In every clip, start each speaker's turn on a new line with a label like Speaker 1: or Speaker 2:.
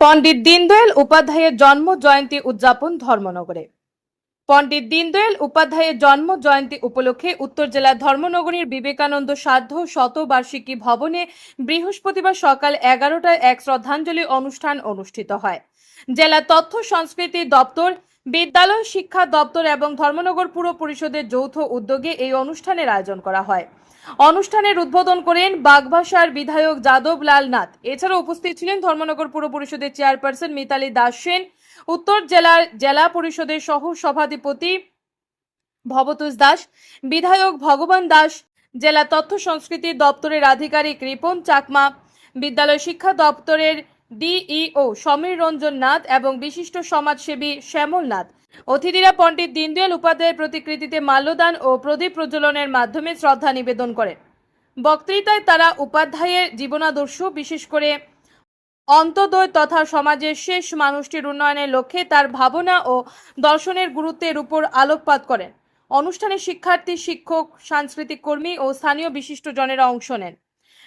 Speaker 1: পণ্ডিত দীনদয়াল উপাধ্যায়ের জন্ম জয়ন্তী উদযাপন ধর্মনগরে। পণ্ডিত দীনদয়াল উপাধ্যায়ের জন্ম জয়ন্তী উপলক্ষে উত্তর জেলার ধর্মনগরীর বিবেকানন্দ সাধ্য শতবার্ষিকী ভবনে বৃহস্পতিবার সকাল এগারোটায় এক শ্রদ্ধাঞ্জলি অনুষ্ঠান অনুষ্ঠিত হয়। জেলা তথ্য সংস্কৃতি দপ্তর বিদ্যালয়, শিক্ষা দপ্তর এবং ধর্মনগর পুর পরিষদের যৌথ উদ্যোগে এই অনুষ্ঠানের আয়োজন করা হয়। অনুষ্ঠানের উদ্বোধন করেন বাগভাষার বিধায়ক যাদব লাল নাথ। এছাড়া উপস্থিত ছিলেন ধর্মনগর পুর পরিষদের চেয়ারপারসন মিতালি দাস সেন, উত্তর জেলার জেলা পরিষদের সহ সভাধিপতি ভবতোষ দাস, বিধায়ক ভগবান দাস, জেলা তথ্য সংস্কৃতি দপ্তরের আধিকারিক রিপন চাকমা, বিদ্যালয় শিক্ষা দপ্তরের ডিইও সমীর রঞ্জন নাথ এবং বিশিষ্ট সমাজসেবী শ্যামল নাথ। অতিথিরা পণ্ডিত দীনদয়াল উপাধ্যায়ের প্রতিকৃতিতে মাল্যদান ও প্রদীপ প্রজ্বলনের মাধ্যমে শ্রদ্ধা নিবেদন করেন। বক্তৃতায় তারা উপাধ্যায়ের জীবনাদর্শ, বিশেষ করে অন্তদয় তথা সমাজের শেষ মানুষটির উন্নয়নের লক্ষ্যে তার ভাবনা ও দর্শনের গুরুত্বের উপর আলোকপাত করেন। অনুষ্ঠানে শিক্ষার্থী, শিক্ষক, সাংস্কৃতিক কর্মী ও স্থানীয় বিশিষ্টজনেরা অংশ নেন।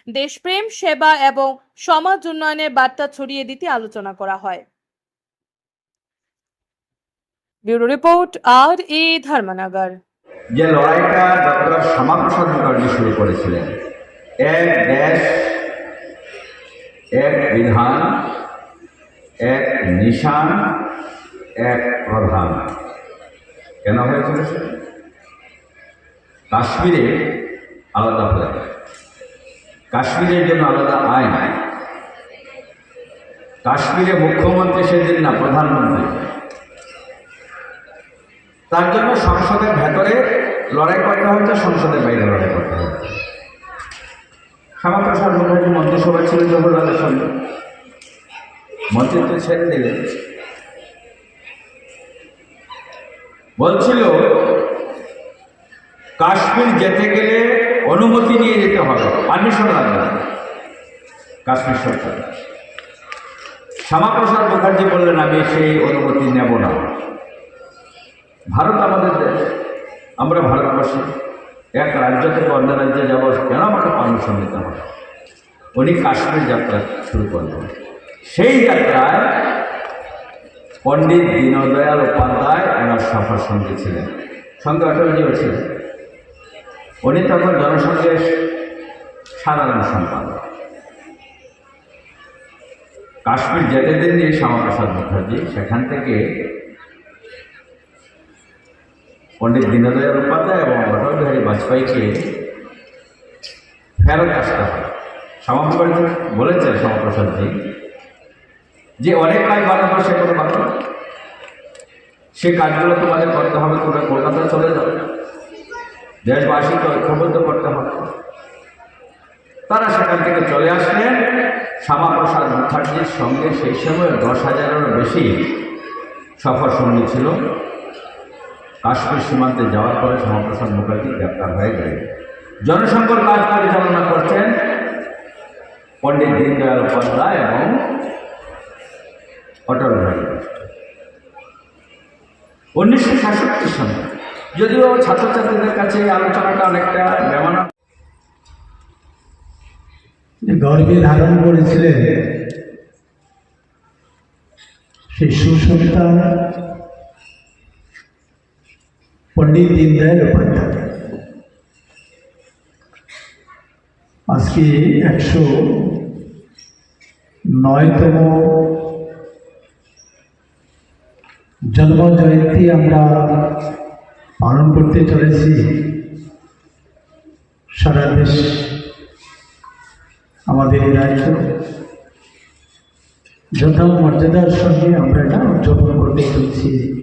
Speaker 1: দেশপ্রেম, সেবা এবং সমাজ উন্নয়নের বার্তা ছড়িয়ে দিতে আলোচনা করা হয়। ব্যুরো রিপোর্ট আর এ ধর্মনগর।
Speaker 2: যে লড়াইটা ডক্টর শ্যামাপ্রসাদ মুখার্জি শুরু করেছিলেন, এক দেশ, এক বিধান, এক নিশান, এক প্রধান। কেন হয়েছিল কাশ্মীরে আলাদা ফ্ল্যাগ কাশ্মীরের জন্য আলাদা আইন। কাশ্মীরে মুখ্যমন্ত্রী সেদিন না, প্রধানমন্ত্রী। তার জন্য সংসদের ভেতরে লড়াই করতে হচ্ছে সংসদের বাইরে লড়াই করতে হচ্ছে শ্যামাপ্রসাদ মুখার্জি মন্ত্রিসভা ছিল জওহরলালের সঙ্গে। মন্ত্রিত্ব ছেড়ে দিলেন বলছিল, কাশ্মীর যেতে গেলে অনুমতি নিয়ে যেতে হবে। পারমিশন লাগবে কাশ্মীর সরকার শ্যামাপ্রসাদ মুখার্জি বললেন, আমি সেই অনুমতি নেব না। ভারত আমাদের দেশ। আমরা ভারতবাসী। এক রাজ্য থেকে অন্য রাজ্যে যাব, কেন আমাকে পারমিশন নিতে হবে? উনি কাশ্মীর যাত্রা শুরু করলেন। সেই যাত্রায় পণ্ডিত দীনদয়াল উপাধ্যায় ওনার সফর সঙ্গী ছিলেন। সঙ্গে অটলজিও ছিলেন। উনি তখন জনসংঘের সাধারণ সম্পাদক। কাশ্মীর যেতে দেননি শ্যামাপ্রসাদ মুখার্জি, সেখান থেকে পণ্ডিত দীনদয়াল উপাধ্যায় এবং অটল বিহারী বাজপেয়ীকে ফেরত আসতে হয়। শ্যামাপ্রসাদ বলেছেন, শ্যামাপ্রসাদজি, যে অনেক কাজ ভারতবর্ষে করে বাকি সে কাজগুলো তোমাদের করতে হবে, তোমরা কলকাতা চলে যাও। দেশবাসীকে ঐক্যবদ্ধ করতে হবে। তারা সেখান থেকে চলে আসলেন শ্যামাপ্রসাদ মুখার্জির সঙ্গে সেই সময় দশ হাজারেরও বেশি সফর সঙ্গী ছিল। কাশ্মীর সীমান্তে যাওয়ার পরে শ্যামাপ্রসাদ মুখার্জি গ্রেপ্তার হয়ে গেলেন। জনসংখ্যার কাজ পরিচালনা করছেন পণ্ডিত দীনদয়াল উপাধ্যায় এবং অটল বিহারী উনিশশো সাতষট্টি সালে যদিও ছাত্রছাত্রীদের কাছে আলোচনাটা অনেকটা বেমানা
Speaker 3: গর্বে ধারণ করেছিলেন সেই সুসন্তান পণ্ডিত দীনদয়াল উপাধ্যায়। আজকে একশো নয়তম জন্ম জয়ন্তী আমরা পালন করতে চলেছি। সারা দেশ আমাদের রাজ্য। যথা মর্যাদার সঙ্গে আমরা এটা উদযাপন করতে চলছি।